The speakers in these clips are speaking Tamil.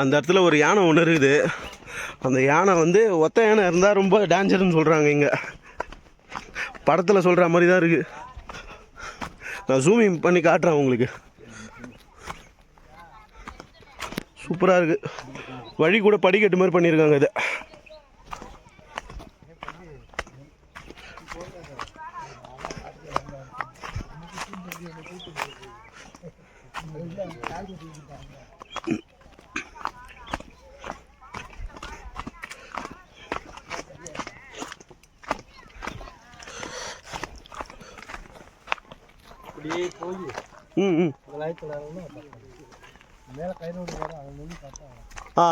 அந்த இடத்துல ஒரு யானை ஒன்று இருக்குது அந்த யானை வந்து ஒத்த யானை இருந்தால் ரொம்ப டேஞ்சர்னு சொல்கிறாங்க இங்கே. படத்தில் சொல்கிற மாதிரி தான் இருக்குது நான் ஜூமிங் பண்ணி காட்டுறேன் உங்களுக்கு. சூப்பராக இருக்குது வழி கூட படிக்கட்டு மாதிரி பண்ணியிருக்காங்க இதை. அப்படியே போய் ம் ம். ஆ.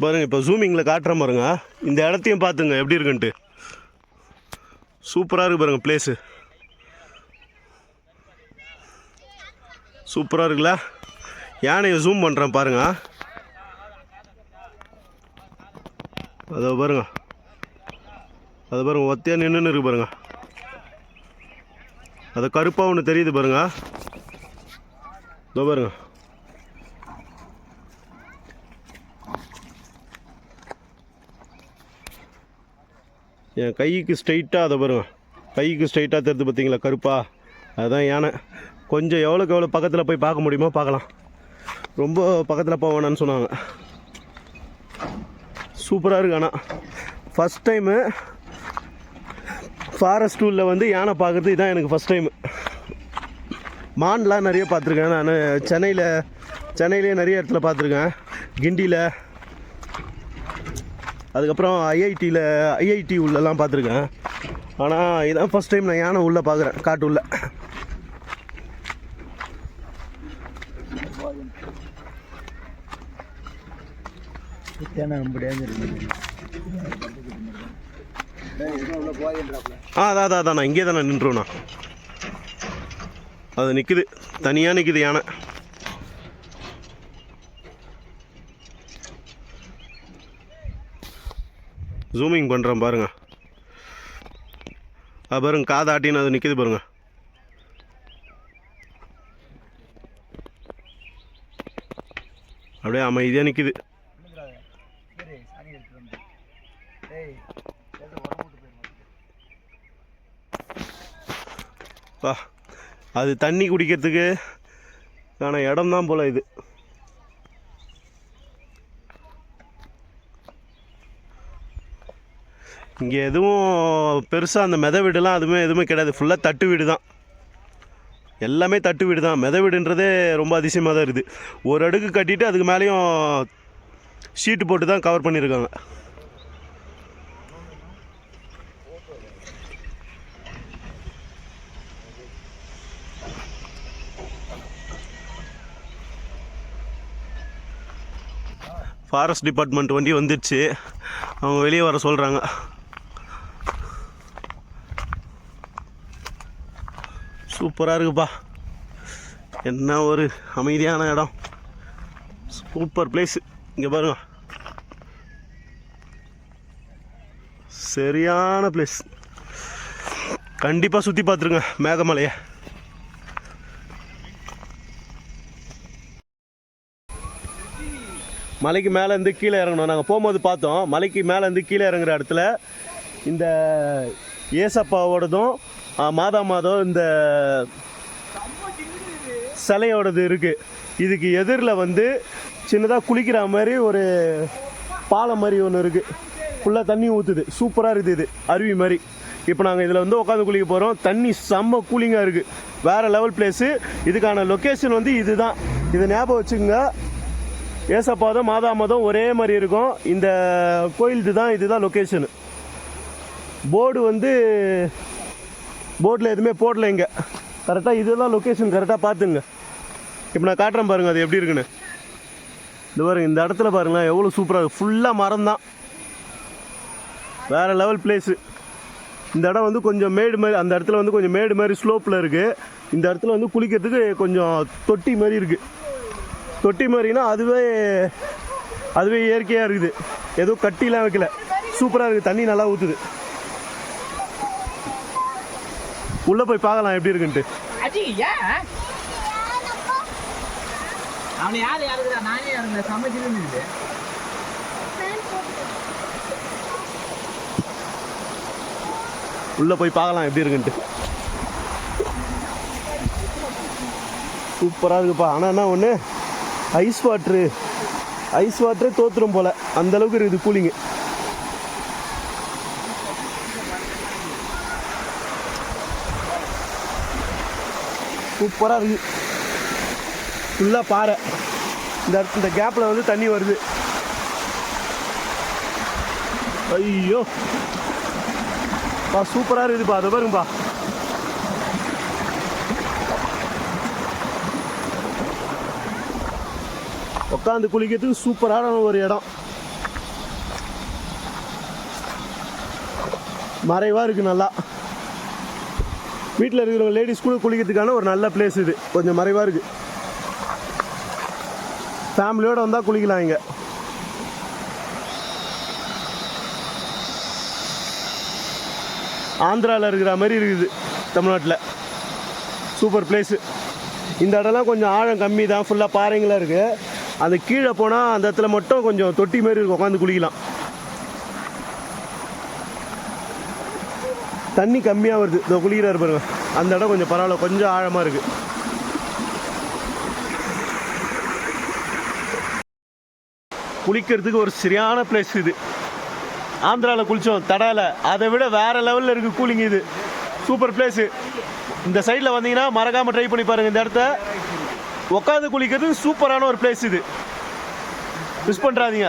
பாருங்க இப்போ ஜூமிங்கில் காட்டுறேன் பாருங்க. இந்த இடத்தையும் பார்த்துங்க எப்படி இருக்குன்ட்டு. சூப்பராக இருக்கு பாருங்க பிளேஸு சூப்பராக இருக்குல்ல? யானையை ஜூம் பண்ணுறேன் பாருங்க. அதை பாருங்க. அதை பாருங்க ஒத்தையாக நின்றுன்னு இருக்கு பாருங்க. அது கருப்பாக ஒன்று தெரியுது பாருங்க. இதோ பாருங்க. என் கைக்கு ஸ்ட்ரைட்டாக அதை பாருங்க. கைக்கு ஸ்ட்ரைட்டாக தெரிது பார்த்தீங்களா கருப்பா? அதுதான் யானை. கொஞ்சம் எவ்வளோக்கு எவ்வளோ பக்கத்தில் போய் பார்க்க முடியுமோ பார்க்கலாம். ரொம்ப பக்கத்தில் போக வேணாம்னு சொன்னாங்க. சூப்பராக இருக்கு ஆனால் ஃபஸ்ட் டைமு ஃபாரஸ்ட் டூரில் வந்து யானை பார்க்குறது இதான் எனக்கு ஃபஸ்ட் டைம் மான்லாம் நிறைய பார்த்துருக்கேன். நான் சென்னையில் சென்னையிலே நிறைய இடத்துல பார்த்துருக்கேன். கிண்டியில். அதுக்கப்புறம் ஐஐடியில் ஐஐடி உள்ளெல்லாம் பார்த்துருக்கேன். ஆனால் இதான் ஃபஸ்ட் டைம் நான் யானை உள்ளே பார்க்குறேன் காட்டு உள்ள. ரொம்ப டேஞ்சர் ஆ அதான் அதான் அதான் நான் இங்கே தானே நான் அது நிற்குது தனியாக நிற்குது யானை. ஜூமிங் பண்ணுறேன் பாருங்க. அது பாருங்க காதாட்டின்னு அது நிற்குது பாருங்க. அப்படியே அமைதியாக நிற்குது பா அது தண்ணி குடிக்கிறதுக்கு ஆன இடம் தான் இது. இங்கே எதுவும் பெருசாக அந்த மெத வீடுலாம் அதுவுமே எதுவுமே கிடையாது. ஃபுல்லாக தட்டு வீடு தான் எல்லாமே தட்டு வீடு தான் மெத வீடுன்றதே ரொம்ப அதிசயமாக தான் இருக்குது. ஒரு அடுக்கு கட்டிட்டு அதுக்கு மேலேயும் ஷீட்டு போட்டு தான் கவர் பண்ணியிருக்காங்க. ஃபாரஸ்ட் டிபார்ட்மெண்ட் வண்டி வந்துடுச்சு அவங்க வெளியே வர சொல்கிறாங்க சூப்பராக இருக்குப்பா. என்ன ஒரு அமைதியான இடம். சூப்பர் பிளேஸ் இங்கே பாருங்க. சரியான பிளேஸ் கண்டிப்பாக சுற்றி பார்த்துருங்க மேகமலையை. மலைக்கு மேலே இருந்து கீழே இறங்கணும். நாங்கள் போகும்போது பார்த்தோம். மலைக்கு மேலே இருந்து கீழே இறங்குற இடத்துல இந்த ஏசப்பாவோடதும் மாதா மாதம் இந்த சிலையோடது இருக்குது இதுக்கு எதிரில் வந்து சின்னதாக குளிக்கிற மாதிரி ஒரு பாலம் மாதிரி ஒன்று இருக்குது ஃபுல்லாக தண்ணி ஊற்றுது சூப்பராக இருக்குது இது. அருவி மாதிரி. இப்போ நாங்கள் இதில் வந்து உட்காந்து குளிக்க போகிறோம் தண்ணி செம்ம கூலிங்காக இருக்குது வேறு லெவல் பிளேஸு இதுக்கான லொக்கேஷன் வந்து இதுதான். இதை ஞாபகம் வச்சுக்கோங்க. ஏசப்பாதம் மாதாமதம் ஒரே மாதிரி இருக்கும். இந்த கோயில் இதுதான் இதுதான் லொக்கேஷனு போர்டு வந்து போர்டில் எதுவுமே போடல இங்கே. கரெக்டாக இதுதான் லொக்கேஷன் கரெக்டாக பார்த்துங்க. இப்போ நான் காட்டுறேன் பாருங்கள் அது எப்படி இருக்குன்னு. இந்த பாருங்க இந்த இடத்துல பாருங்களேன் எவ்வளோ சூப்பராக இருக்குது ஃபுல்லாக மரம் தான். வேறு லெவல் பிளேஸு இந்த இடம் வந்து கொஞ்சம் மேடு மாதிரி அந்த இடத்துல வந்து கொஞ்சம் மேடு மாதிரி ஸ்லோப்பில் இருக்குது இந்த இடத்துல வந்து குளிக்கிறதுக்கு கொஞ்சம் தொட்டி மாதிரி இருக்குது தொட்டி மாதிரினா அதுவே அதுவே இயற்கையாக இருக்குது. எதுவும் கட்டிலாம் வைக்கல. சூப்பராக இருக்குது. தண்ணி நல்லா ஊற்றுது உள்ளே போய் பார்க்கலாம் எப்படி இருக்குன்ட்டு. அவனை யார் யாருக்குறா நானே யாருங்க சமைச்சிருந்து உள்ளே போய் பார்க்கலாம் எப்படி இருக்குன்ட்டு. சூப்பராக இருக்குப்பா. ஆனால் என்ன ஒன்று ஐஸ் வாட்ரு ஐஸ் வாட்டரே தோற்றுரும் போல். அந்தளவுக்கு இருக்குது கூலிங்கு சூப்பராக இருக்குது ஃபுல்லாக பாறை. இந்த இந்த கேப்பில் வந்து தண்ணி வருது. ஐயோ. பா சூப்பராக இருக்குதுப்பா. அதை பாருங்கப்பா. உட்காந்து குளிக்கிறதுக்கு சூப்பரான ஒரு இடம். மறைவாக இருக்குது நல்லா. வீட்டில் இருக்கிறவங்க லேடிஸ் கூட குளிக்கிறதுக்கான ஒரு நல்ல பிளேஸ் இது. கொஞ்சம் மறைவாக இருக்குது ஃபேமிலியோடு வந்தால் குளிக்கலாம் இங்கே. ஆந்திராவில் இருக்கிற மாதிரி இருக்குது தமிழ்நாட்டில். சூப்பர் பிளேஸு இந்த இடம்லாம் கொஞ்சம் ஆழம் கம்மி தான். ஃபுல்லாக பாறைங்களாக இருக்குது அந்த கீழே போனால் அந்த இடத்துல மட்டும் கொஞ்சம் தொட்டி மாதிரி இருக்கும் உட்காந்து குளிக்கலாம். தண்ணி கம்மியாக வருது. இந்த குளிக்கிறாரு பாருங்க. அந்த இடம் கொஞ்சம் பரவாயில்ல கொஞ்சம் ஆழமாக இருக்குது குளிக்கிறதுக்கு ஒரு சரியான பிளேஸ் இது. ஆந்திராவில் குளித்தோம் தடையில் அதை விட வேறு லெவலில் இருக்குது கூலிங் இது. சூப்பர் பிளேஸு இந்த சைடில் வந்தீங்கன்னா மறக்காமல் ட்ரை பண்ணி பாருங்கள் இந்த இடத்த. உட்காந்து குளிக்கிறது சூப்பரான ஒரு பிளேஸ் இது. மிஸ் பண்ணுறாதீங்க